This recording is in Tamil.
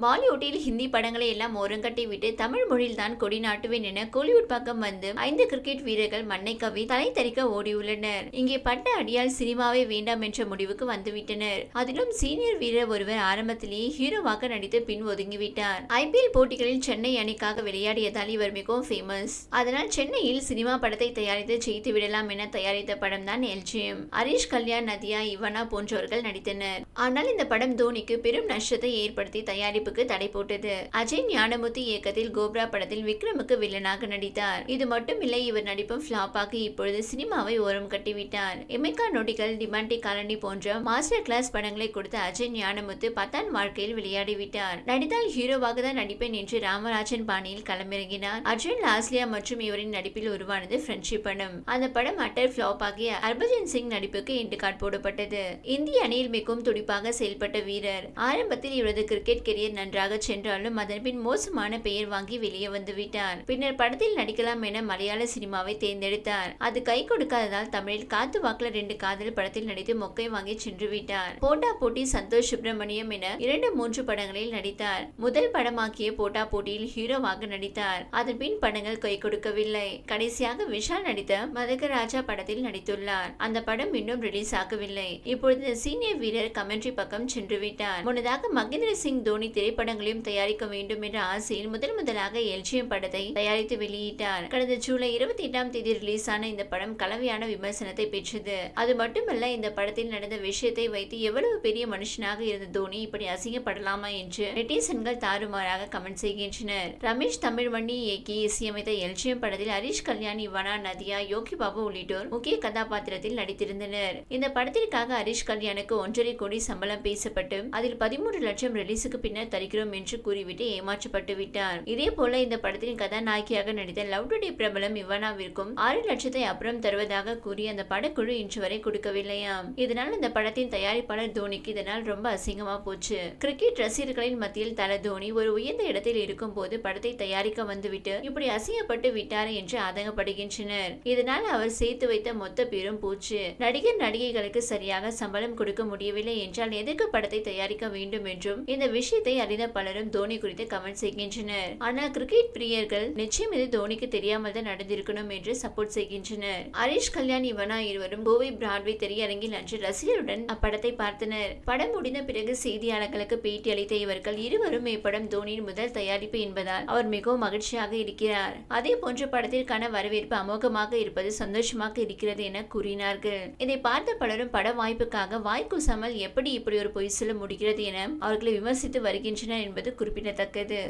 பாலிவுட்டில் ஹிந்தி படங்களை எல்லாம் ஓரங்கட்டி விட்டு தமிழ் மொழியில் தான் கொடி நாட்டுவேன் என கோலிவுட் பக்கம் வந்து ஐந்து கிரிக்கெட் வீரர்கள் மண்ணை கவி தலை தரிக்க ஓடியுள்ளனர். இங்கே பட்ட அடியால் சினிமாவே வேண்டாம் என்ற முடிவுக்கு வந்துவிட்டனர். அதிலும் சீனியர் வீரர் ஒருவர் ஆரம்பத்திலேயே ஹீரோவாக நடித்து பின் ஒதுங்கிவிட்டார். ஐபிஎல் போட்டிகளில் சென்னை அணிக்காக விளையாடியதால் இவர் மிகவும் ஃபேமஸ் அதனால் சென்னையில் சினிமா படத்தை தயாரித்து ஜெயித்து விடலாம் என தயாரித்த படம் தான் எல்ஜிஎம். ஹரிஷ் கல்யாண் நதியா இவனா போன்றவர்கள் நடித்தனர். ஆனால் இந்த படம் தோனிக்கு பெரும் நஷ்டத்தை ஏற்படுத்தி நடிப்புக்கு தடை போட்டது. அஜய் ஞானமுத்து இயக்கத்தில் கோப்ரா படத்தில் விக்ரமுக்கு வில்லனாக நடித்தார். இது மட்டுமில்லை இவர் நடிப்பும் ஃபிளாப் இப்பொழுது சினிமாவை ஓரம் கட்டிவிட்டார். எமிகா நொடிகள் டிமாண்டி காலனி போன்ற மாஸ்டர் கிளாஸ் படங்களை கொடுத்த அஜய் ஞானமுத்து பத்தான் வாழ்க்கையில் விளையாடிவிட்டார். நடித்தால் ஹீரோவாக தான் நடிப்பேன் என்று ராமராஜன் பாணியில் களமிறங்கினார். அர்ஜுன் லாஸ்லியா மற்றும் இவரின் நடிப்பில் உருவானது ஃப்ரெண்ட்ஷிப் படம் அந்த படம் அட்டர் ஃபிளாப் ஆகிய ஹர்பஜன் சிங் நடிப்புக்கு இன்று காட் போடப்பட்டது. இந்திய அணியில் மிகவும் துடிப்பாக செயல்பட்ட வீரர். ஆரம்பத்தில் இவரது கிரிக்கெட் கெரியர் நன்றாக சென்றாலும் அதன்பின் மோசமான பெயர் வாங்கி வெளியே வந்து விட்டார். பின்னர் படத்தில் நடிக்கலாம் என மலையாள சினிமாவை தேர்ந்தெடுத்தார். அது கை கொடுக்காததால் தமிழில் காத்து வாக்குல ரெண்டு காதல் படத்தில் நடித்து மொக்கை வாங்கி சென்று விட்டார். போட்டா போட்டி சந்தோஷ் சுப்பிரமணியம் என இரண்டு மூன்று படங்களில் நடித்தார். முதல் படமாக்கிய போட்டா போட்டியில் ஹீரோவாக நடித்தார். அதன் பின் படங்கள் கை கொடுக்கவில்லை. கடைசியாக விஷால் நடித்த மதகராஜா படத்தில் நடித்துள்ளார். அந்த படம் இன்னும் ரிலீஸ் ஆகவில்லை. இப்பொழுது சீனியர் வீரர் கமெண்ட்ரி பக்கம் சென்று விட்டார். முன்னதாக மகேந்திர சிங் தோனி திரைப்படங்களையும் தயாரிக்க வேண்டும் என்ற ஆசையில் முதல் முதலாக எல்ஜிஎம் படத்தை தயாரித்து வெளியிட்டார். கடந்த ஜூலை இருபத்தி எட்டாம் தேதி ரிலீஸ் ஆன இந்த படம் கலவையான விமர்சனத்தை பெற்றது. அது மட்டுமல்ல இந்த படத்தில் நடந்த விஷயத்தை வைத்து எவ்வளவு பெரிய மனுஷனாக இருந்த தோனி இப்படி அசிங்கப்படலாமா என்று நெட்டிசன்கள் தாறுமாறாக கமெண்ட் செய்கின்றனர். ரமேஷ் தமிழ்வண்ணி இயக்கி இசையமைத்த எல்ஜிஎம் படத்தில் ஹரிஷ் கல்யாண் இவனா நதியா யோகி பாபு உள்ளிட்டோர் முக்கிய கதாபாத்திரத்தில் நடித்திருந்தனர். இந்த படத்திற்காக ஹரிஷ் கல்யாணுக்கு ஒன்றரை கோடி சம்பளம் பேசப்பட்டு அதில் பதிமூன்று லட்சம் ரிலீஸுக்கு பின்னர் தருகிறோம் என்று கூறிவிட்டு ஏமாற்றப்பட்டு விட்டார். இதே போல இந்த படத்தின் கதாநாயகியாக நடித்த லவ் டுடே பிரபலம் இவனாவிற்கும் ஆறு லட்சத்தை அப்புறம் தருவதாக கூறி அந்த படக்குழு இன்று வரை கொடுக்கவில்லையாம். இதனால் இந்த படத்தின் தயாரிப்பாளர் தோனிக்கு இதனால் ரொம்ப அசிங்கமா போச்சு. கிரிக்கெட் ரசிகர்களின் மத்தியில் தல தோனி ஒரு உயர்ந்த இடத்தில் இருக்கும் போது படத்தை தயாரிக்க வந்துவிட்டு இப்படி அசிங்கப்பட்டு விட்டார் என்று ஆதங்கப்படுகின்றனர். இதனால் அவர் சேர்த்து வைத்த மொத்த பேரும் போச்சு. நடிகர் நடிகைகளுக்கு சரியாக சம்பளம் கொடுக்க முடியவில்லை என்றால் எதற்கு படத்தை தயாரிக்க வேண்டும் என்றும் இந்த விஷயத்தை அறிந்த பலரும் தோனி குறித்து கமெண்ட் செய்கின்றனர். ஆனால் கிரிக்கெட் பிரியர்கள் நிச்சயம் இது தோனிக்கு தெரியாமல் தான் நடந்திருக்கணும் என்று சப்போர்ட் செய்கின்றனர். ஹரிஷ் கல்யாண் இவனா இருவரும் கோவை பிராட்வே திரையரங்கில் அன்று ரசிகருடன் அப்படத்தை பார்த்தனர். படம் முடிந்த பிறகு செய்தியாளர்களுக்கு பேட்டி அளித்த இவர்கள் இருவரும் இப்படம் தோனியின் முதல் தயாரிப்பு என்பதால் அவர் மிகவும் மகிழ்ச்சியாக இருக்கிறார். அதே போன்ற படத்திற்கான வரவேற்பு அமோகமாக இருப்பது சந்தோஷமாக இருக்கிறது என கூறினார்கள். இதை பார்த்த பலரும் பட வாய்ப்புக்காக வாய்க்குசாமல் எப்படி இப்படி ஒரு பொய் சொல்ல முடிகிறது என அவர்களை விமர்சித்து வருகின்றனர். வருகின்றனர் என்பது குறிப்பிடத்தக்கது.